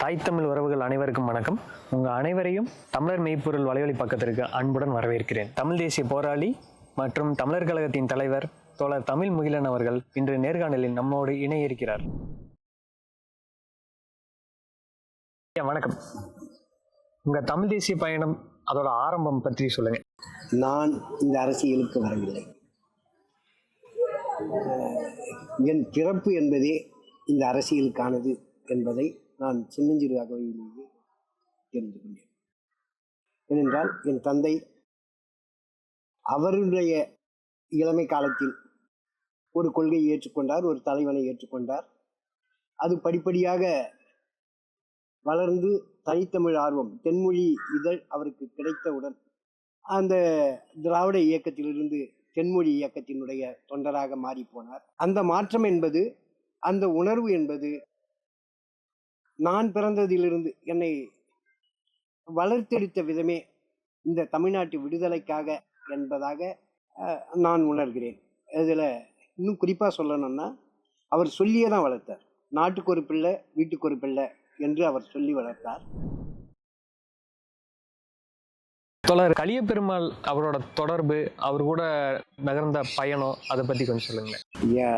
தாய் தமிழ் உறவுகள் அனைவருக்கும் வணக்கம். உங்கள் அனைவரையும் தமிழர் மெய்ப்பொருள் வலைவலி பக்கத்திற்கு அன்புடன் வரவேற்கிறேன். தமிழ் தேசிய போராளி மற்றும் தமிழர் கழகத்தின் தலைவர் தோழர் தமிழ் முகிலன் அவர்கள் இன்று நேர்காணலில் நம்மோடு இணைய இருக்கிறார் வணக்கம். உங்கள் தமிழ் தேசிய பயணம் அதோட ஆரம்பம் பற்றி சொல்லுங்க. நான் இந்த அரசியலுக்கு வரவில்லை. என் பிறப்பு என்பதே இந்த அரசியலுக்கானது. என்பதை நான் சின்னஞ்சிறு அகவையிலேயே தெரிந்து கொண்டேன். ஏனென்றால் என் தந்தை அவருடைய இளமை காலத்தில் ஒரு கொள்கையை ஏற்றுக்கொண்டார் ஒரு தலைவனை ஏற்றுக்கொண்டார். அது படிப்படியாக வளர்ந்து தனித்தமிழ் ஆர்வம் தென்மொழி இதழ் அவருக்கு கிடைத்தவுடன் அந்த திராவிட இயக்கத்திலிருந்து தென்மொழி இயக்கத்தினுடைய தொண்டராக மாறி போனார் அந்த மாற்றம் என்பது அந்த உணர்வு என்பது நான் பிறந்ததிலிருந்து என்னை வளர்த்தெடுத்த விதமே இந்த தமிழ்நாட்டு விடுதலைக்காக என்பதாக நான் உணர்கிறேன். இதில் இன்னும் குறிப்பாக சொல்லணும்னா அவர் சொல்லியே தான் வளர்த்தார். நாட்டுக்கு ஒரு பிள்ளை வீட்டுக்கு ஒரு பிள்ளை என்று அவர் சொல்லி வளர்த்தார். தோழர் கலியபெருமாள் அவரோட தொடர்பு அவர் கூட நகர்ந்த பயணம் அதை பத்தி கொஞ்சம் சொல்லுங்க ஐயா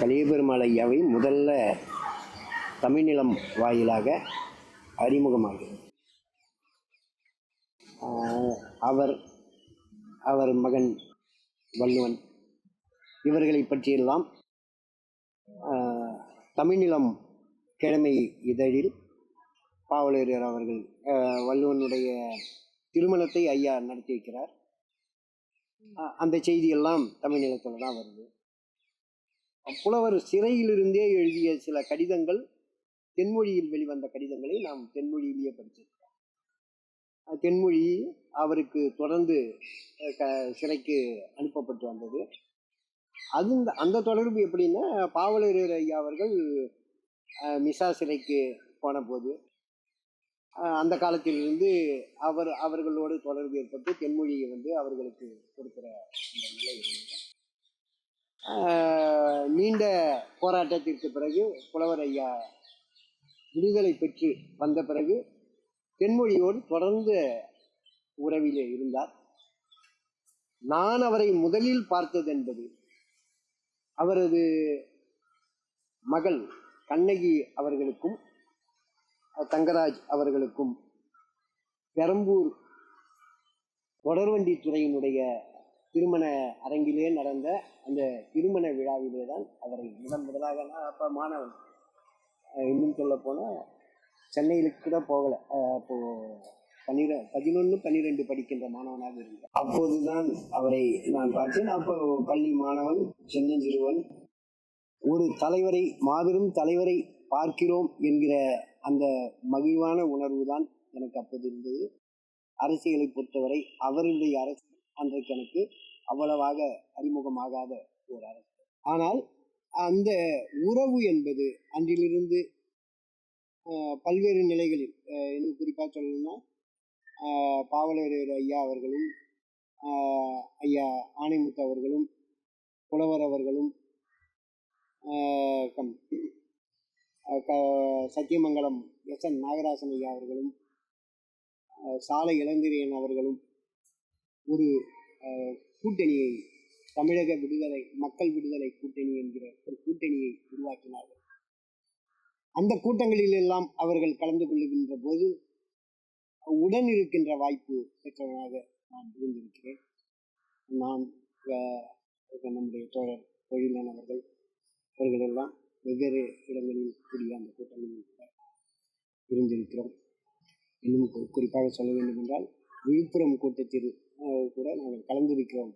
கலியபெருமாள் ஐயாவை முதல்ல தமிழ்நிலம் வாயிலாக அறிமுகமாகிறது. அவர் அவர் மகன் வள்ளுவன். இவர்களை பற்றியெல்லாம் தமிழ்நிலம் கிழமை இதழில் பாவலரர் அவர்கள் வள்ளுவனுடைய திருமணத்தை ஐயா நடத்தி வைக்கிறார். அந்த செய்தியெல்லாம் தமிழ்நிலத்தில் தான் வருது. புலவர் சிறையிலிருந்தே எழுதிய சில கடிதங்கள் தென்மொழியில் வெளிவந்த கடிதங்களை நாம் தென்மொழியிலேயே படிச்சிருக்கிறோம். தென்மொழி அவருக்கு தொடர்ந்து க- சிறைக்கு அனுப்பப்பட்டு வந்தது. அது அந்த தொடர்பு எப்படின்னா பாவலர் ஐயா அவர்கள் மிசா சிறைக்கு போன போது அந்த காலத்திலிருந்து அவர் அவர்களோடு தொடர்பு ஏற்பட்டு தென்மொழியை வந்து அவர்களுக்கு கொடுக்குற நிலை நீண்ட போராட்டத்திற்கு பிறகு புலவர் ஐயா விடுதலை பெற்று வந்த பிறகு தென்மொழியோடு தொடர்ந்து உறவிலே இருந்தார். நான் அவரை முதலில் பார்த்தது என்பது அவரது மகள் கண்ணகி அவர்களுக்கும் தங்கராஜ் அவர்களுக்கும் பெரம்பூர் தொடர்வண்டி துறையினுடைய திருமண அரங்கிலே நடந்த அந்த திருமண விழாவிலே தான் அவரை முதன் முதலாக நான் அப்போ மாணவன். இன்னும் சொல்ல போனால் சென்னையிலுக்கு கூட போகலை. அப்போது பன்னிர பதினொன்று பன்னிரெண்டு படிக்கின்ற மாணவனாக இருந்தேன் அப்போதுதான் அவரை நான் பார்த்தேன். அப்போ பள்ளி மாணவன் சின்னஞ்சிறுவன் ஒரு தலைவரை மாபெரும் தலைவரை பார்க்கிறோம் என்கிற அந்த மகிழ்வான உணர்வு தான் எனக்கு அப்போது இருந்தது. அரசியலை பொறுத்தவரை அவருடைய அரசு அன்றைக்கு எனக்கு அவ்வளவாக அறிமுகமாகாத ஒரு அரசு. ஆனால் அந்த உறவு என்பது அன்றிலிருந்து பல்வேறு நிலைகளில் இன்னும் குறிப்பாக சொல்லணும்னா பாவலரேறு ஐயா அவர்களும் ஐயா ஆணைமுத்து அவர்களும் புலவர் அவர்களும் கம்- க- சத்தியமங்கலம் எஸ் என் நாகராசன் ஐயா அவர்களும் சாலை இளந்திரியன் அவர்களும் ஒரு கூட்டணியை தமிழக விடுதலை மக்கள் விடுதலை கூட்டணி என்கிற ஒரு கூட்டணியை உருவாக்கினார்கள். அந்த கூட்டங்களில் எல்லாம் அவர்கள் கலந்து கொள்ளுகின்ற போது உடன் இருக்கின்ற வாய்ப்பு பெற்றவனாக நான் இருந்திருக்கிறேன். நான் நம்முடைய தோழர் தொழிலன் அவர்கள் அவர்களெல்லாம் வெவ்வேறு இடங்களில் கூடிய அந்த கூட்டங்களில் கூட இருந்திருக்கிறோம். இன்னும் குறிப்பாக சொல்ல வேண்டும் என்றால் விழுப்புரம் கூட்டத்தில் கூட நாங்கள் கலந்திருக்கிறோம்.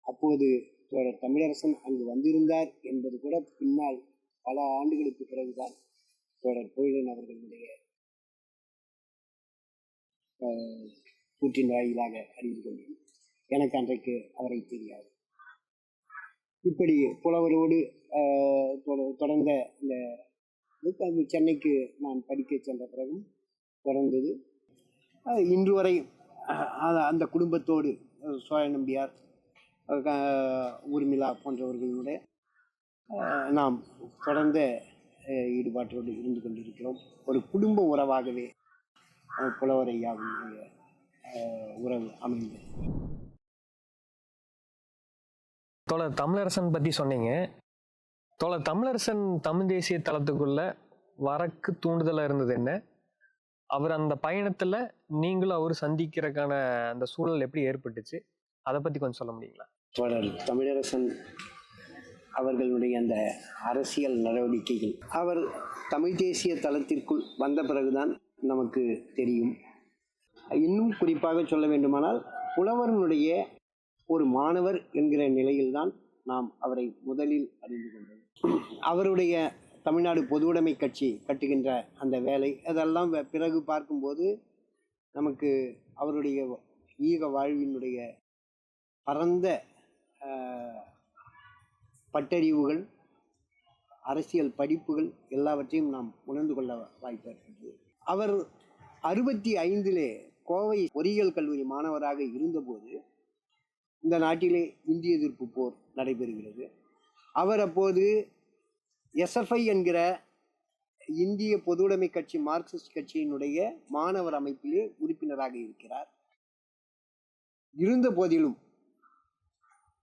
அப்போது தோழர் தமிழரசன் அங்கு வந்திருந்தார் என்பது கூட பின்னால் பல ஆண்டுகளுக்கு பிறகுதான் தோழர் பொழிலன் அவர்களுடைய கூற்றின் வாயிலாக அறிந்து கொண்டேன். எனக்கு அன்றைக்கு அவரை தெரியாது. இப்படி புலவரோடு தொட- தொடர்ந்த இந்த சென்னைக்கு நான் படிக்க சென்ற பிறகும் தொடர்ந்தது. இன்று வரை அந்த- குடும்பத்தோடு சோழ நம்பியார் ஊர்மிளா போன்றவர்களுடைய நாம் தொடர்ந்த ஈடுபாட்டோடு இருந்து கொண்டிருக்கிறோம். ஒரு குடும்ப உறவாகவே அஹ், புலவர் உறவு அமைந்தது. தோழர் தமிழரசன் பற்றி சொன்னீங்க. தோழர் தமிழரசன் தமிழ் தேசிய தளத்துக்குள்ள வரக்கு தூண்டுதலாக இருந்தது என்ன? அவர் அந்த பயணத்தில் நீங்களும் அவர் சந்திக்கிறதுக்கான அந்த சூழல் எப்படி ஏற்பட்டுச்சு? அதை பற்றி கொஞ்சம் சொல்ல முடியுங்களா? தொடர் தமிழரசன் அவர்களுடைய அந்த அரசியல் நடவடிக்கைகள். அவர் தமிழ் தேசிய தளத்திற்குள் வந்த பிறகுதான் நமக்கு தெரியும். இன்னும் குறிப்பாக சொல்ல வேண்டுமானால் புலவர்களுடைய ஒரு மாணவர் என்கிற நிலையில்தான் நாம் அவரை முதலில் அறிந்து கொண்டோம். அவருடைய தமிழ்நாடு பொதுவுடைமை கட்சி கட்டுகின்ற அந்த வேலை அதெல்லாம் வ- பிறகு பார்க்கும்போது நமக்கு அவருடைய ஈக வாழ்வினுடைய பரந்த பட்டறிவுகள் அரசியல் படிப்புகள் எல்லாவற்றையும் நாம் உணர்ந்து கொள்ள வாய்ப்பு இருக்கிறது அவர் அறுபத்தி ஐந்திலே கோவை பொறியியல் கல்லூரி மாணவராக இருந்தபோது இந்த நாட்டிலே இந்திய எதிர்ப்பு போர் நடைபெறுகிறது. அவர் அப்போது எஸ்எஃப்ஐ என்கிற இந்திய பொதுவுடைமை கட்சி மார்க்சிஸ்ட் கட்சியினுடைய மாணவர் அமைப்பிலே உறுப்பினராக இருக்கிறார். இருந்த போதிலும்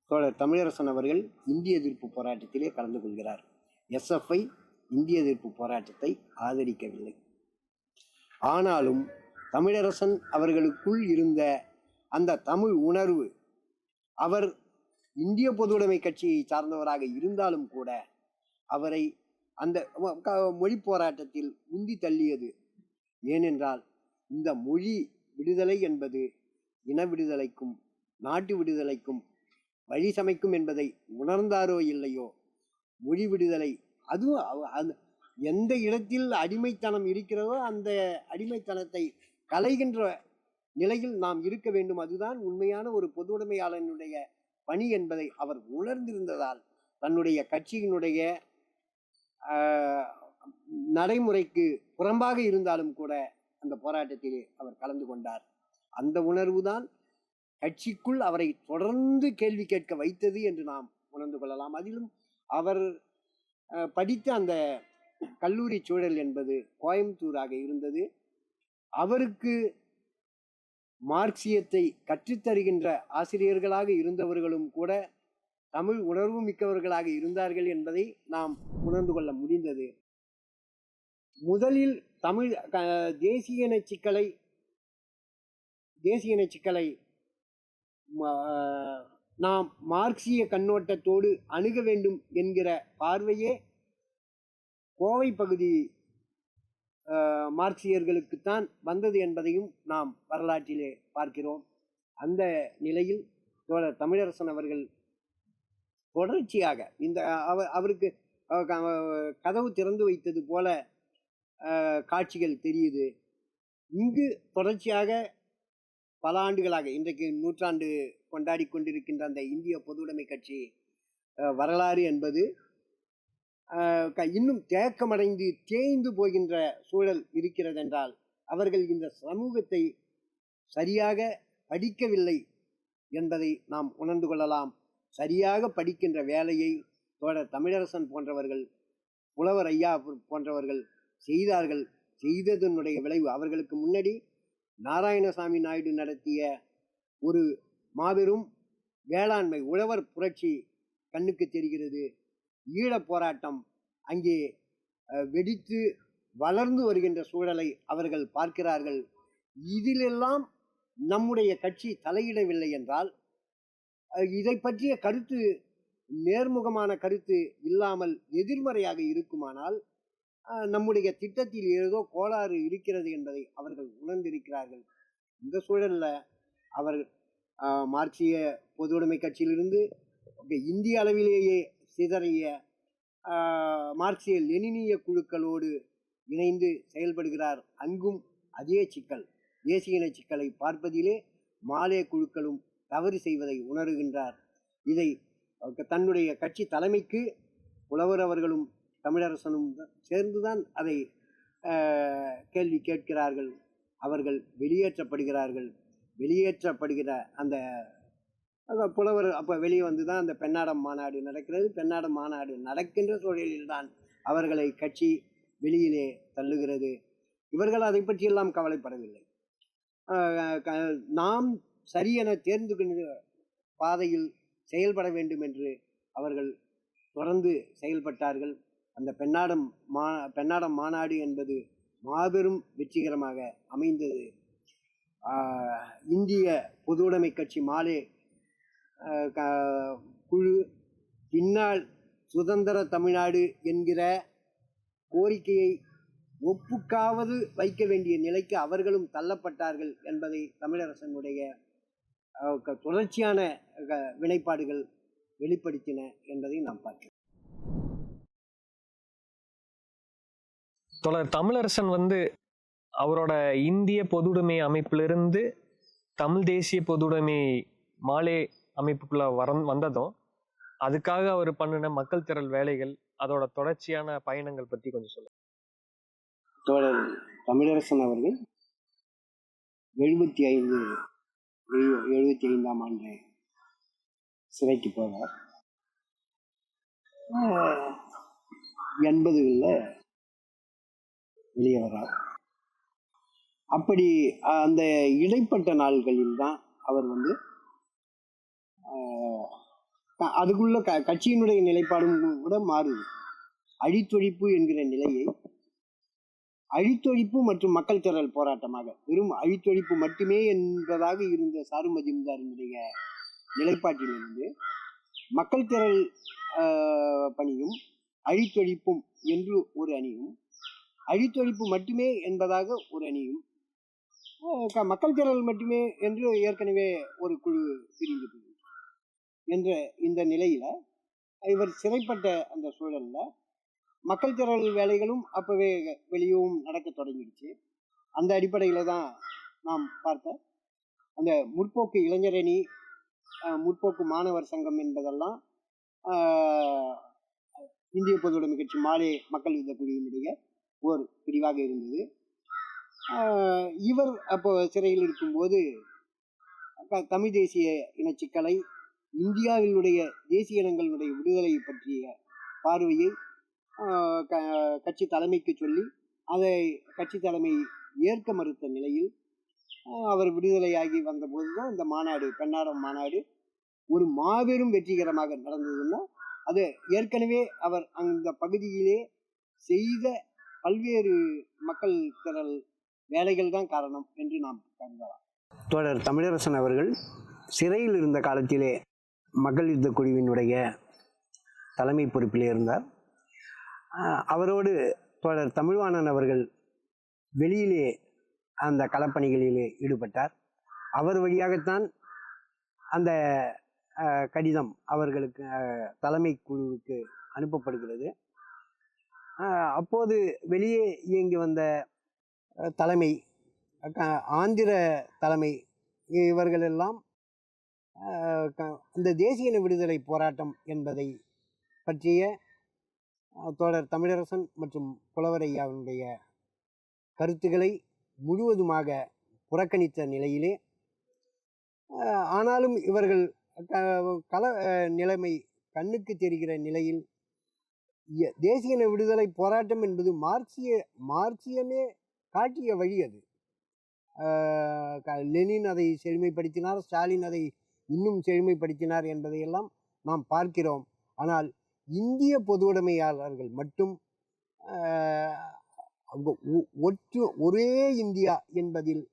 தோழர் தமிழரசன் அவர்கள் இந்திய எதிர்ப்பு போராட்டத்திலே கலந்து கொள்கிறார். எஸ்எஃப்ஐ இந்திய எதிர்ப்பு போராட்டத்தை ஆதரிக்கவில்லை. ஆனாலும் தமிழரசன் அவர்களுக்குள் இருந்த அந்த தமிழ் உணர்வு அவர் இந்திய பொதுவுடைமை கட்சியை சார்ந்தவராக இருந்தாலும் கூட அவரை அந்த ம- க- மொழி போராட்டத்தில் உந்தி தள்ளியது. ஏனென்றால் இந்த மொழி விடுதலை என்பது இன விடுதலைக்கும் நாட்டு விடுதலைக்கும் வழி சமைக்கும் என்பதை உணர்ந்தாரோ இல்லையோ மொழி விடுதலை அதுவும் எந்த இடத்தில் அடிமைத்தனம் இருக்கிறதோ அந்த அடிமைத்தனத்தை கலைகின்ற நிலையில் நாம் இருக்க வேண்டும். அதுதான் உண்மையான ஒரு பொதுவுடைமையாளனுடைய பணி என்பதை அவர் உணர்ந்திருந்ததால் தன்னுடைய கட்சியினுடைய நடைமுறைக்கு புறம்பாக இருந்தாலும் கூட அந்த போராட்டத்திலே அவர் கலந்து கொண்டார். அந்த உணர்வுதான் கட்சிக்குள் அவரை தொடர்ந்து கேள்வி கேட்க வைத்தது என்று நாம் உணர்ந்து கொள்ளலாம். அதிலும் அவர் படித்த அந்த கல்லூரி சூழல் என்பது கோயம்புத்தூராக இருந்தது. அவருக்கு மார்க்சியத்தை கற்றுத்தருகின்ற ஆசிரியர்களாக இருந்தவர்களும் கூட தமிழ் உணர்வு மிக்கவர்களாக இருந்தார்கள் என்பதை நாம் உணர்ந்து கொள்ள முடிந்தது. முதலில் தமிழ் தேசிய இன சிக்கலை தேசிய இன சிக்கலை நாம் மார்க்சிய கண்ணோட்டத்தோடு அணுக வேண்டும் என்கிற பார்வையே கோவை பகுதி மார்க்சியர்களுக்குத்தான் வந்தது என்பதையும் நாம் வரலாற்றிலே பார்க்கிறோம். அந்த நிலையில் தோழர் தமிழரசன் அவர்கள் தொடர்ச்சியாக இந்த அவர் அவருக்கு கதவு திறந்து வைத்தது போல காட்சிகள் தெரியுது. இங்கு தொடர்ச்சியாக பல ஆண்டுகளாக இன்றைக்கு நூற்றாண்டு கொண்டாடி கொண்டிருக்கின்ற அந்த இந்திய பொதுவுடைமை கட்சி வரலாறு என்பது க- இன்னும் தேக்கமடைந்து தேய்ந்து போகின்ற சூழல் இருக்கிறதென்றால் அவர்கள் இந்த சமூகத்தை சரியாக படிக்கவில்லை என்பதை நாம் உணர்ந்து கொள்ளலாம். சரியாக படிக்கின்ற வேலையை தோழர் தமிழரசன் போன்றவர்கள் புலவர் ஐயா போன்றவர்கள் செய்தார்கள். செய்ததனுடைய விளைவு அவர்களுக்கு முன்னாடி நாராயணசாமி நாயுடு நடத்திய ஒரு மாபெரும் வேளாண்மை உழவர் புரட்சி கண்ணுக்கு தெரிகிறது. ஈழப் போராட்டம் அங்கே வெடித்து வளர்ந்து வருகின்ற சூழலை அவர்கள் பார்க்கிறார்கள். இதிலெல்லாம் நம்முடைய கட்சி தலையிடவில்லை என்றால் இதை பற்றிய கருத்து நேர்முகமான கருத்து இல்லாமல் எதிர்மறையாக இருக்குமானால் நம்முடைய திட்டத்தில் ஏதோ கோளாறு இருக்கிறது என்பதை அவர்கள் உணர்ந்திருக்கிறார்கள். இந்த சூழலில் அவர் அஹ், மார்க்சிய பொதுவுடைமை கட்சியிலிருந்து இந்திய அளவிலேயே சிதறிய மார்க்சிய லெனினிய குழுக்களோடு இணைந்து செயல்படுகிறார் அங்கும் அதே சிக்கல். தேசிய இன சிக்கலை பார்ப்பதிலே மாலே குழுக்களும் தவறு செய்வதை உணர்கின்றார். இதை தன்னுடைய கட்சி தலைமைக்கு புலவர் அவர்களும் தமிழரசனும் தான் சேர்ந்துதான் அதை கேள்வி கேட்கிறார்கள். அவர்கள் வெளியேற்றப்படுகிறார்கள். வெளியேற்றப்படுகிற அந்த புலவர் அப்போ வெளியே வந்து தான் அந்த பெண்ணாடம் மாநாடு நடக்கிறது. பெண்ணாடம் மாநாடு நடக்கின்ற சூழலில் தான் அவர்களை கட்சி வெளியிலே தள்ளுகிறது. இவர்கள் அதை பற்றியெல்லாம் கவலைப்படவில்லை. நாம் சரியென தேர்ந்து கொண்ட பாதையில் செயல்பட வேண்டும் என்று அவர்கள் தொடர்ந்து செயல்பட்டார்கள். அந்த பெண்ணாடம் மா பெண்ணாடம் மாநாடு என்பது மாபெரும் வெற்றிகரமாக அமைந்தது. இந்திய பொதுவுடைமை கட்சி மாலே க- குழு பின்னால் சுதந்திர தமிழ்நாடு என்கிற கோரிக்கையை ஒப்புக்காவது வைக்க வேண்டிய நிலைக்கு அவர்களும் தள்ளப்பட்டார்கள் என்பதை தமிழரசனுடைய க- தொடர்ச்சியான க- வினைப்பாடுகள் வெளிப்படுத்தின என்பதை நாம் பார்க்கிறோம். தொடர் தமிழரசன் வந்து அவரோட இந்திய பொதுவுடைமை அமைப்பிலிருந்து தமிழ் தேசிய பொதுவுடைமை மாலே அமைப்புக்குள்ள வர வந்ததும் அதுக்காக அவர் பண்ணின மக்கள் திரள் வேலைகள் அதோட தொடர்ச்சியான பயணங்கள் பத்தி கொஞ்சம் சொல்லுங்க. தோழர் தமிழரசன் அவர்கள் எழுபத்தி ஐந்து எழுபத்தி ஐந்தாம் ஆண்டு சிறைக்கு போவார் எண்பதுகளில் வெளியே வர்றார். அப்படி அந்த இடைப்பட்ட நாள்களில் தான் அவர் வந்து ஆஹ், அதுக்குள்ள க கட்சியினுடைய நிலைப்பாடும் கூட மாறுது. அழித்தொழிப்பு என்கிற நிலையை அழித்தொழிப்பு மற்றும் மக்கள் திரள் போராட்டமாக வெறும் அழித்தொழிப்பு மட்டுமே என்பதாக இருந்த சாரு மஜிம்தாரினுடைய நிலைப்பாட்டிலிருந்து மக்கள் திரள் ஆஹ், பணியும் அழித்தொழிப்பும் என்று ஒரு அணியும் அழித்தொழிப்பு மட்டுமே என்பதாக ஒரு அணியும். மக்கள் திரள் மட்டுமே என்று ஏற்கனவே ஒரு குழு பிரிந்தது என்ற இந்த நிலையில இவர் சிறைப்பட்ட அந்த சூழலில் மக்கள் திரள் வேலைகளும் அப்பவே வெளியவும் நடக்க தொடங்கிடுச்சு. அந்த அடிப்படையில் தான் நாம் பார்த்த அந்த முற்போக்கு இளைஞரணி முற்போக்கு மாணவர் சங்கம் என்பதெல்லாம் இந்திய பொதுவுடைமை கட்சி மாலே மக்கள் யுத்த குழுவினுடைய ஒரு பிரிவாக இருந்தது. இவர் அப்போ சிறையில் இருக்கும்போது தமிழ் தேசிய இனச்சிக்கலை இந்தியாவினுடைய தேசிய இனங்களுடைய விடுதலை பற்றிய பார்வையை க- கட்சி தலைமைக்கு சொல்லி அதை கட்சி தலைமை ஏற்க மறுத்த நிலையில் அவர் விடுதலையாகி வந்தபோது தான் இந்த மாநாடு பெண்ணாரம் மாநாடு ஒரு மாபெரும் வெற்றிகரமாக நடந்ததுன்னா அது ஏற்கனவே அவர் அந்த பகுதியிலே செய்த பல்வேறு மக்கள் திரள் வேலைகள் தான் காரணம் என்று நாம் கருதலாம். தோழர் தமிழரசன் அவர்கள் சிறையில் இருந்த காலத்திலே மக்கள் யுத்த குழுவினுடைய தலைமை பொறுப்பிலே இருந்தார். அவரோடு தோழர் தமிழ்வாணன் அவர்கள் வெளியிலே அந்த களப்பணிகளிலே ஈடுபட்டார். அவர் வழியாகத்தான் அந்த கடிதம் அவர்களுக்கு தலைமை குழுவுக்கு அனுப்பப்படுகிறது. அப்போது வெளியே இயங்கி வந்த தலைமை க- ஆந்திர தலைமை இவர்களெல்லாம் க- இந்த தேசிய விடுதலை போராட்டம் என்பதை பற்றிய தோழர் தமிழரசன் மற்றும் புலவரையாவினுடைய கருத்துக்களை முழுவதுமாக புறக்கணித்த நிலையிலே ஆனாலும் இவர்கள் க- கல நிலைமை கண்ணுக்கு தெரிகிற நிலையில் தேசிய விடுதலை போராட்டம் என்பது மார்க்சிய மார்க்சியமே காட்டிய வழி அது. க- லெனின் அதை செழுமைப்படுத்தினார் ஸ்டாலின் அதை இன்னும் செழுமைப்படுத்தினார் என்பதையெல்லாம் நாம் பார்க்கிறோம். ஆனால் இந்திய பொதுவுடைமையாளர்கள் மட்டும் ஒ- ஒற்று ஒரே இந்தியா என்பதில்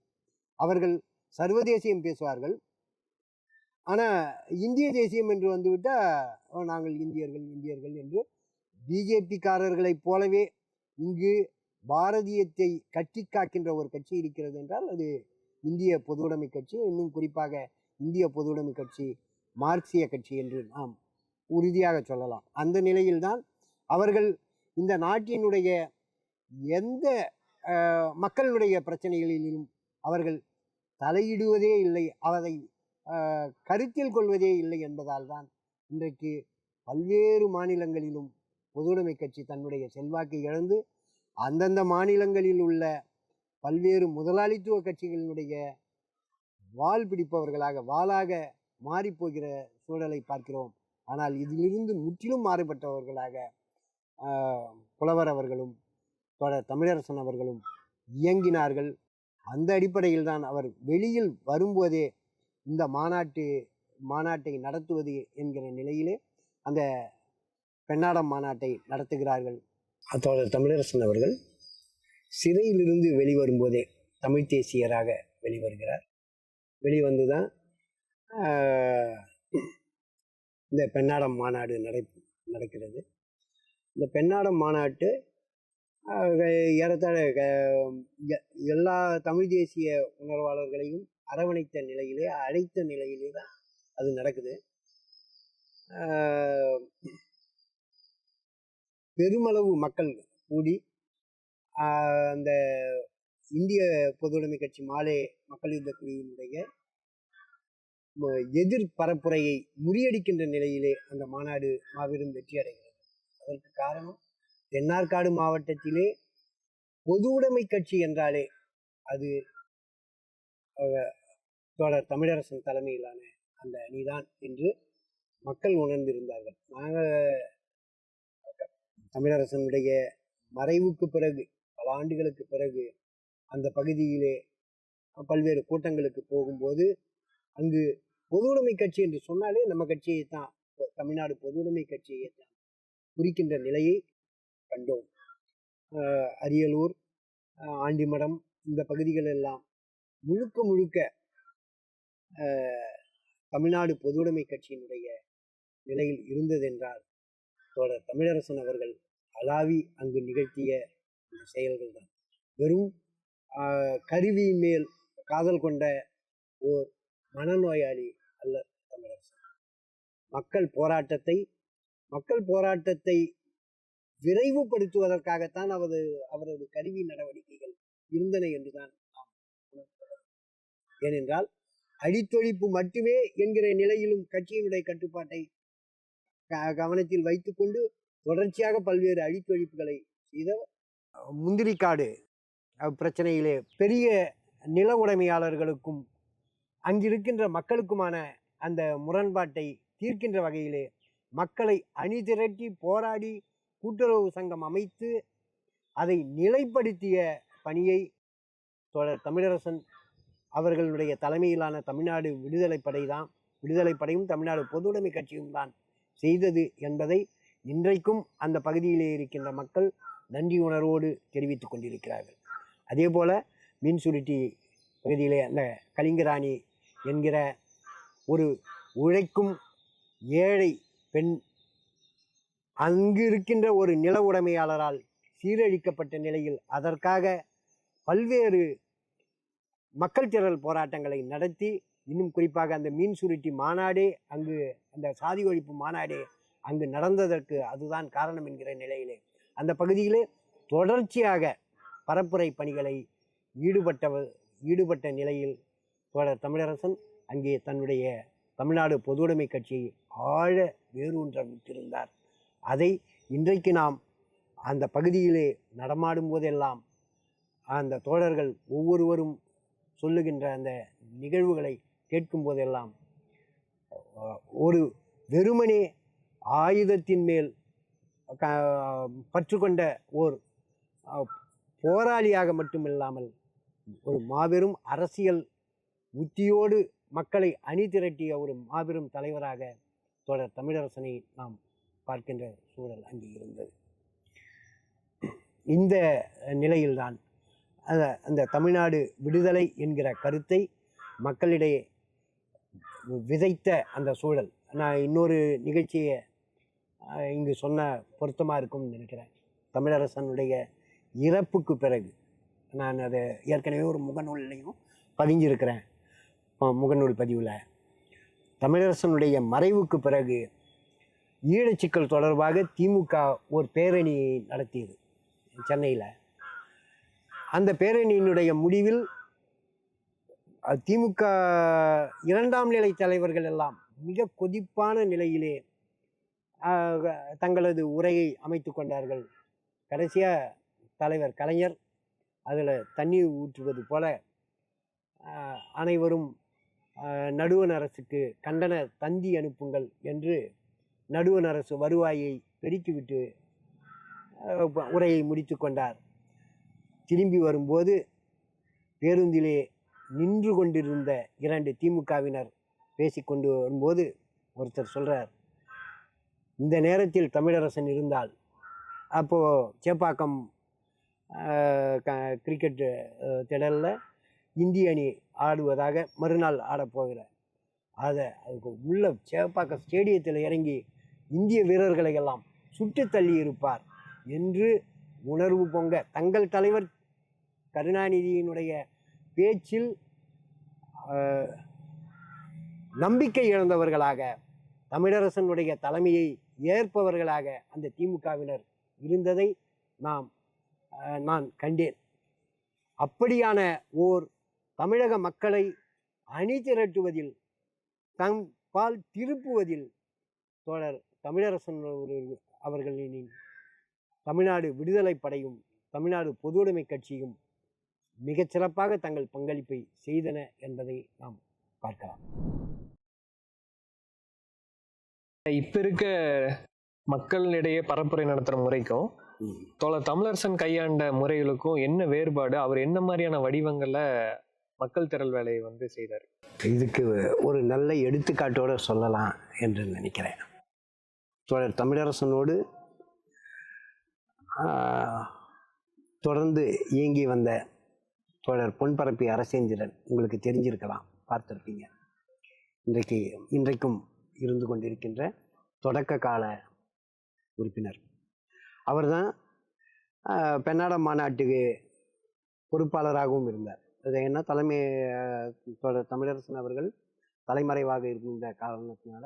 அவர்கள் சர்வதேசியம் பேசுவார்கள். ஆனால் இந்திய தேசியம் என்று வந்துவிட்டால் நாங்கள் இந்தியர்கள் இந்தியர்கள் என்று பிஜேபிக்காரர்களைப் போலவே இங்கு பாரதியத்தை கட்டி காக்கின்ற ஒரு கட்சி இருக்கிறது என்றால் அது இந்திய பொதுவுடைமை கட்சி இன்னும் குறிப்பாக இந்திய பொதுவுடைமை கட்சி மார்க்சிய கட்சி என்று நாம் உறுதியாக சொல்லலாம். அந்த நிலையில்தான் அவர்கள் இந்த நாட்டினுடைய எந்த மக்களுடைய பிரச்சனைகளிலும் அவர்கள் தலையிடுவதே இல்லை அதை கருத்தில் கொள்வதே இல்லை என்பதால் தான் இன்றைக்கு பல்வேறு மாநிலங்களிலும் பொதுவுடைமை கட்சி தன்னுடைய செல்வாக்கை இழந்து அந்தந்த மாநிலங்களில் உள்ள பல்வேறு முதலாளித்துவ கட்சிகளினுடைய வால் பிடிப்பவர்களாக வாளாக மாறிப்போகிற சூழலை பார்க்கிறோம். ஆனால் இதிலிருந்து முற்றிலும் மாறுபட்டவர்களாக புலவர் அவர்களும் தமிழரசன் அவர்களும் இயங்கினார்கள். அந்த அடிப்படையில் தான் அவர் வெளியில் வரும்போதே இந்த மாநாட்டு மாநாட்டை நடத்துவது என்கிற நிலையிலே அந்த பெண்ணாடம் மாநாட்டை நடத்துகிறார்கள். தோழர் தமிழரசன் அவர்கள் சிறையிலிருந்து வெளிவரும்போதே தமிழ் தேசியராக வெளிவருகிறார். வெளிவந்து தான் இந்த பெண்ணாடம் மாநாடு நடை நடக்கிறது. இந்த பெண்ணாடம் மாநாட்டு ஏறத்தாழ க- எ- எல்லா தமிழ் தேசிய உணர்வாளர்களையும் அரவணைத்த நிலையிலே அழைத்த நிலையிலே தான் அது நடக்குது. பெருமளவு மக்கள் கூடி அந்த இந்திய பொதுவுடைமை கட்சி மாலே மக்கள் யுத்த குழுவினுடைய எதிர் பரப்புரையை முறியடிக்கின்ற நிலையிலே அந்த மாநாடு மாபெரும் வெற்றி அடைகிறது. அதற்கு காரணம் தென்னார்காடு மாவட்டத்திலே பொதுவுடைமை கட்சி என்றாலே அது தொடர் தமிழரசன் தலைமையிலான அந்த அணிதான் என்று மக்கள் உணர்ந்திருந்தார்கள். நாங்கள் தமிழரசனுடைய மறைவுக்கு பிறகு பல ஆண்டுகளுக்கு பிறகு அந்த பகுதியிலே பல்வேறு கூட்டங்களுக்கு போகும்போது அங்கு பொதுவுடைமை கட்சி என்று சொன்னாலே நம்ம கட்சியை தான் தமிழ்நாடு பொதுவுடைமை கட்சியை தான் குறிக்கின்ற நிலையை கண்டோம். அரியலூர் ஆண்டிமடம் இந்த பகுதிகள் எல்லாம் முழுக்க முழுக்க தமிழ்நாடு பொதுவுடைமை கட்சியினுடைய நிலையில் இருந்ததென்றால் தோழர் தமிழரசன் அவர்கள் அலாவி அங்கு நிகழ்த்திய செயல்கள் தான் வெறும் கருவி கருவியின் மேல் காதல் கொண்ட ஓர் மனநோயாளி அல்ல தமிழரசன் மக்கள் போராட்டத்தை மக்கள் போராட்டத்தை விரைவுபடுத்துவதற்காகத்தான் அவரது அவரது கருவி நடவடிக்கைகள் இருந்தன என்றுதான் நாம் ஏனென்றால் அடித்தொழிப்பு மட்டுமே என்கிற நிலையிலும் கட்சியினுடைய கட்டுப்பாட்டை க- கவனத்தில் வைத்துக்கொண்டு தொடர்ச்சியாக பல்வேறு அழித்தொழிப்புகளை செய்த முந்திரிக்காடு பிரச்சனையிலே பெரிய நில உடைமையாளர்களுக்கும் அங்கிருக்கின்ற மக்களுக்குமான அந்த முரண்பாட்டை தீர்க்கின்ற வகையிலே மக்களை அணி திரட்டி போராடி கூட்டுறவு சங்கம் அமைத்து அதை நிலைப்படுத்திய பணியை தொடர் தமிழரசன் அவர்களுடைய தலைமையிலான தமிழ்நாடு விடுதலை படை தான் விடுதலை படையும் தமிழ்நாடு பொதுவுடைமை கட்சியும் தான் செய்தது என்பதை இன்றைக்கும் அந்த பகுதியிலே இருக்கின்ற மக்கள் நன்றி உணர்வோடு தெரிவித்துக் கொண்டிருக்கிறார்கள். அதே போல மீன் சுருட்டி பகுதியிலே அந்த கலிங்கராணி என்கிற ஒரு உழைக்கும் ஏழை பெண் அங்கு இருக்கின்ற ஒரு நில உடைமையாளரால் சீரழிக்கப்பட்ட நிலையில் அதற்காக பல்வேறு மக்கள் திரள் போராட்டங்களை நடத்தி இன்னும் குறிப்பாக அந்த மீன் சுருட்டி மாநாடே அங்கு அந்த சாதி ஒழிப்பு மாநாடே அங்கு நடந்ததற்கு அதுதான் காரணம் என்கிற நிலையிலே. அந்த பகுதியிலே தொடர்ச்சியாக பரப்புரை பணிகளை ஈடுபட்டவர் ஈடுபட்ட நிலையில் தோழர் தமிழரசன் அங்கே தன்னுடைய தமிழ்நாடு பொதுவுடைமை கட்சியை ஆழ வேரூன்ற விட்டிருந்தார். அதை இன்றைக்கு நாம் அந்த பகுதியிலே நடமாடும் போதெல்லாம் அந்த தோழர்கள் ஒவ்வொருவரும் சொல்லுகின்ற அந்த நிகழ்வுகளை கேட்கும் போதெல்லாம் ஒரு வெறுமனே ஆயுதத்தின் மேல் க- பற்றுக்கொண்ட ஓர் போராளியாக மட்டுமில்லாமல் ஒரு மாபெரும் அரசியல் உத்தியோடு மக்களை அணி திரட்டிய ஒரு மாபெரும் தலைவராக தொடர் தமிழரசனை நாம் பார்க்கின்ற சூழல் அங்கே இருந்தது. இந்த நிலையில்தான் அந்த அந்த தமிழ்நாடு விடுதலை என்கிற கருத்தை மக்களிடையே விதைத்த அந்த சூழல். நான் இன்னொரு நிகழ்ச்சியை இங்கு சொன்ன பொருத்தமாக இருக்கும்னு நினைக்கிறேன். தமிழரசனுடைய இறப்புக்கு பிறகு நான் அதை ஏற்கனவே ஒரு முகநூல்லையும் பதிஞ்சிருக்கிறேன். முகநூல் பதிவில். தமிழரசனுடைய மறைவுக்கு பிறகு ஈழச்சிக்கல் தொடர்பாக திமுக ஒரு பேரணி நடத்தியது சென்னையில். அந்த பேரணியினுடைய முடிவில் திமுக இரண்டாம் நிலை தலைவர்கள் எல்லாம் மிக கொதிப்பான நிலையிலே தங்களது உரையை அமைத்து கொண்டார்கள். கடைசியாக தலைவர் கலைஞர் அதில் தண்ணீர் ஊற்றுவது போல அனைவரும் நடுவண் அரசுக்கு கண்டன தந்தி அனுப்புங்கள் என்று நடுவண் அரசு வருவாயை பெருக்கிவிட்டு உரையை முடித்து கொண்டார். திரும்பி வரும்போது பேருந்திலே நின்று கொண்டிருந்த இரண்டு திமுகவினர் பேசிக்கொண்டு வரும்போது ஒருத்தர் சொல்கிறார் இந்த நேரத்தில் தமிழரசன் இருந்தால் அப்போது சேப்பாக்கம் க- கிரிக்கெட் திடலில் இந்திய அணி ஆடுவதாக மறுநாள் ஆடப் போகிறார் அதை அதுக்கு உள்ள சேப்பாக்கம் ஸ்டேடியத்தில் இறங்கி இந்திய வீரர்களை எல்லாம் சுட்டு தள்ளி இருப்பார் என்று உணர்வு பொங்க தங்கள் தலைவர் கருணாநிதியினுடைய பேச்சில் நம்பிக்கை இழந்தவர்களாக தமிழரசனுடைய தலைமையை ஏற்பவர்களாக அந்த திமுகவினர் இருந்ததை நாம் நான் கண்டேன். அப்படியான ஓர் தமிழக மக்களை அணி திரட்டுவதில் தம் பால் திருப்புவதில் தோழர் தமிழரசன் அவர்களின் தமிழ்நாடு விடுதலை படையும் தமிழ்நாடு பொதுவுடைமை கட்சியும் மிகச்சிறப்பாக தங்கள் பங்களிப்பை செய்தன என்பதை நாம் பார்க்கலாம். இப்ப இருக்க மக்களிடையே பரப்புரை நடத்துற முறைக்கும் தோழர் தமிழரசன் கையாண்ட முறைகளுக்கும் என்ன வேறுபாடு? அவர் என்ன மாதிரியான வடிவங்கள்ல மக்கள் திரள் வேலையை வந்து செய்தார்? இதுக்கு ஒரு நல்ல எடுத்துக்காட்டோட சொல்லலாம் என்று நினைக்கிறேன். தோழர் தமிழரசனோடு தொடர்ந்து இயங்கி வந்த தோழர் பொன்பரப்பி அரசேந்திரன் உங்களுக்கு தெரிஞ்சிருக்கலாம் பார்த்துருப்பீங்க. இன்றைக்கு இன்றைக்கும் இருந்து கொண்டிருக்கின்ற தொடக்க கால உறுப்பினர். அவர்தான் தான் பெண்ணாட மாநாட்டுக்கு பொறுப்பாளராகவும் இருந்தார். அது என்ன தலைமை தமிழரசன் அவர்கள் தலைமறைவாக இருந்த காரணத்தினால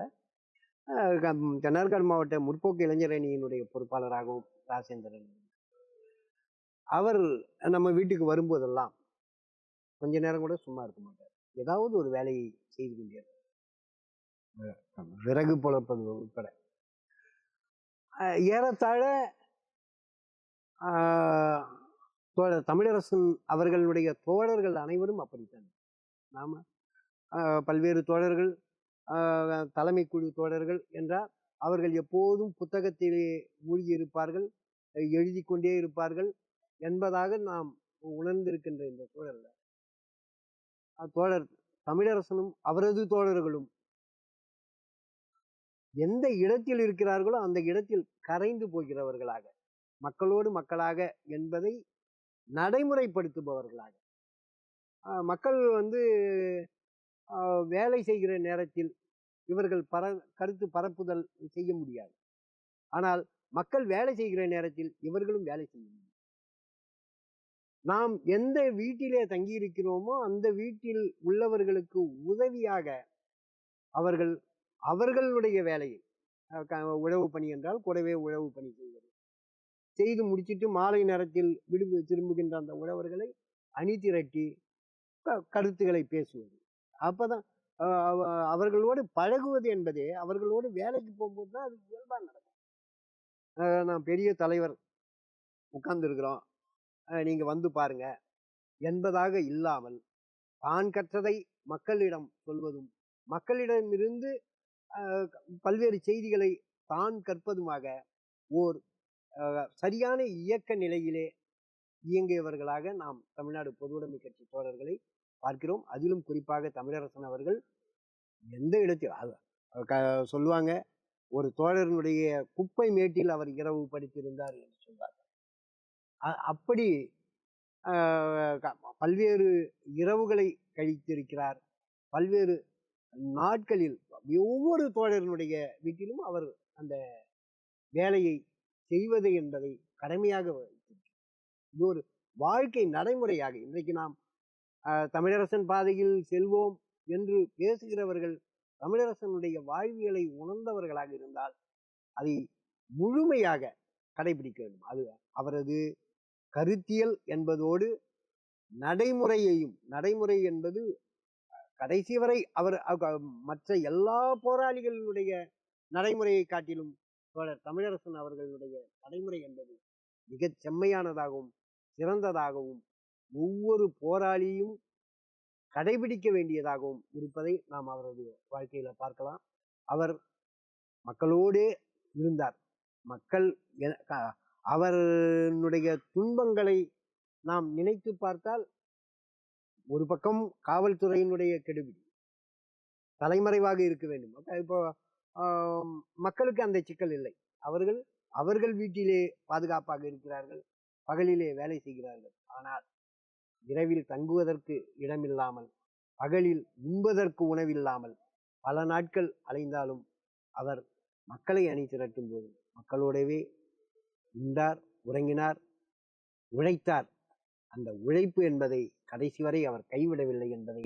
தென்னார்காடு மாவட்ட முற்போக்கு இளைஞர் அணியினுடைய பொறுப்பாளராகவும் ராசேந்திரன் அவர் நம்ம வீட்டுக்கு வரும்போதெல்லாம் கொஞ்ச நேரம் கூட சும்மா இருக்க மாட்டார். ஏதாவது ஒரு வேலையை செய்து கொண்டிருந்தார் விறகு புலப்பது உட்பட ஏறத்தாழ ஆஹ், தோழர் தமிழரசன் அவர்களுடைய தோழர்கள் அனைவரும் அப்படித்தான். நாம பல்வேறு தோழர்கள் தலைமை குழு தோழர்கள் என்றால் அவர்கள் எப்போதும் புத்தகத்திலே மூழ்கி இருப்பார்கள் எழுதி கொண்டே இருப்பார்கள் என்பதாக நாம் உணர்ந்திருக்கின்ற இந்த தோழர்கள். தோழர் தமிழரசனும் அவரது தோழர்களும் எந்த இடத்தில் இருக்கிறார்களோ அந்த இடத்தில் கரைந்து போகிறவர்களாக மக்களோடு மக்களாக என்பதை நடைமுறைப்படுத்துபவர்களாக. மக்கள் வந்து ஆஹ் வேலை செய்கிற நேரத்தில் இவர்கள் பர கருத்து பரப்புதல் செய்ய முடியாது. ஆனால் மக்கள் வேலை செய்கிற நேரத்தில் இவர்களும் வேலை செய்ய முடியும். நாம் எந்த வீட்டிலே தங்கியிருக்கிறோமோ அந்த வீட்டில் உள்ளவர்களுக்கு உதவியாக அவர்கள் அவர்களுடைய வேலையை. க- உழவு பணி என்றால் கூடவே உழவு பணி செய்வது. செய்து முடிச்சிட்டு மாலை நேரத்தில் விடுப்பு திரும்புகின்ற அந்த உழவர்களை அணி திரட்டி க- கருத்துக்களை பேசுவது. அப்போதான் அவ- அவர்களோடு பழகுவது என்பதே அவர்களோடு வேலைக்கு போகும்போது தான் அது இயல்பாக நடக்கும். நான் பெரிய தலைவர் உட்கார்ந்துருக்கிறோம். நீங்கள் வந்து பாருங்க. என்பதாக இல்லாமல் தான் கற்றதை மக்களிடம் சொல்வதும் மக்களிடமிருந்து பல்வேறு செய்திகளை தான் கற்பதுமாக ஓர் சரியான இயக்க நிலையிலே இயங்கியவர்களாக நாம் தமிழ்நாடு பொதுவுடைமை கட்சி தோழர்களை பார்க்கிறோம். அதிலும் குறிப்பாக தமிழரசன் அவர்கள் எந்த இடத்தில் அது- க- சொல்லுவாங்க ஒரு தோழர்களுடைய குப்பை மேட்டில் அவர் இரவு படித்திருந்தார் என்று சொல்வார்கள். அ- அப்படி பல்வேறு இரவுகளை கழித்திருக்கிறார். பல்வேறு நாட்களில் ஒவ்வொரு தோழர்களுடைய வீட்டிலும் அவர் அந்த வேலையை செய்வது என்பதை கடமையாக இது ஒரு வாழ்க்கை நடைமுறையாக இன்றைக்கு நாம் தமிழரசன் பாதையில் செல்வோம் என்று பேசுகிறவர்கள் தமிழரசனுடைய வாழ்வியலை உணர்ந்தவர்களாக இருந்தால் அதை முழுமையாக கடைபிடிக்க வேண்டும். அது அவரது கருத்தியல் என்பதோடு நடைமுறையையும் நடைமுறை என்பது கடைசி வரை அவர் அவ- மற்ற எல்லா போராளிகளுடைய நடைமுறையை காட்டிலும் தோழர் தமிழரசன் அவர்களுடைய நடைமுறை என்பது மிகச் செம்மையானதாகவும் சிறந்ததாகவும் ஒவ்வொரு போராளியும் கடைபிடிக்க வேண்டியதாகவும் இருப்பதை நாம் அவரது வாழ்க்கையில பார்க்கலாம். அவர் மக்களோடே இருந்தார். மக்கள் எ- க- அவருடைய துன்பங்களை நாம் நினைத்து பார்த்தால் ஒரு பக்கம் காவல்துறையினுடைய கெடுபிடி. தலைமறைவாக இருக்க வேண்டும். இப்போ மக்களுக்கு அந்த சிக்கல் இல்லை. அவர்கள் அவர்கள் வீட்டிலே பாதுகாப்பாக இருக்கிறார்கள். பகலிலே வேலை செய்கிறார்கள். ஆனால் இரவில் தங்குவதற்கு இடமில்லாமல் பகலில் உண்பதற்கு உணவில்லாமல் பல நாட்கள் அலைந்தாலும் அவர் மக்களை அணி திரட்டும் போது மக்களோடவே உண்டார் உறங்கினார் உழைத்தார். அந்த உழைப்பு என்பதை கடைசி வரை அவர் கைவிடவில்லை என்பதை